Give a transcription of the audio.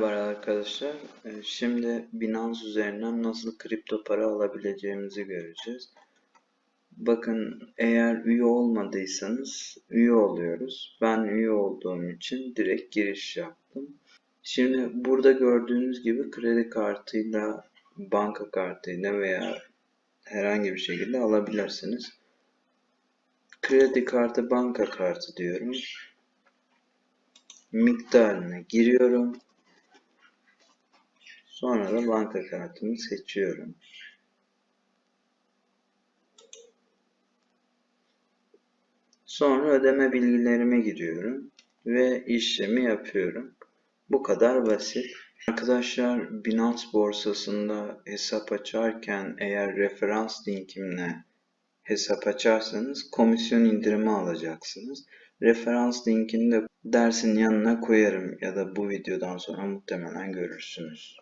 Merhaba arkadaşlar. Ee, Şimdi Binance üzerinden nasıl kripto para alabileceğimizi göreceğiz. Bakın eğer üye olmadıysanız üye oluyoruz. Ben üye olduğum için direkt giriş yaptım. Şimdi burada gördüğünüz gibi kredi kartıyla, banka kartıyla veya herhangi bir şekilde alabilirsiniz. Kredi kartı, banka kartı diyorum. Miktarını giriyorum. Sonra da banka kartımı seçiyorum. Sonra ödeme bilgilerime giriyorum ve işlemi yapıyorum. Bu kadar basit. Arkadaşlar Binance borsasında hesap açarken eğer referans linkimle hesap açarsanız komisyon indirimi alacaksınız. Referans linkini de dersin yanına koyarım ya da bu videodan sonra muhtemelen görürsünüz.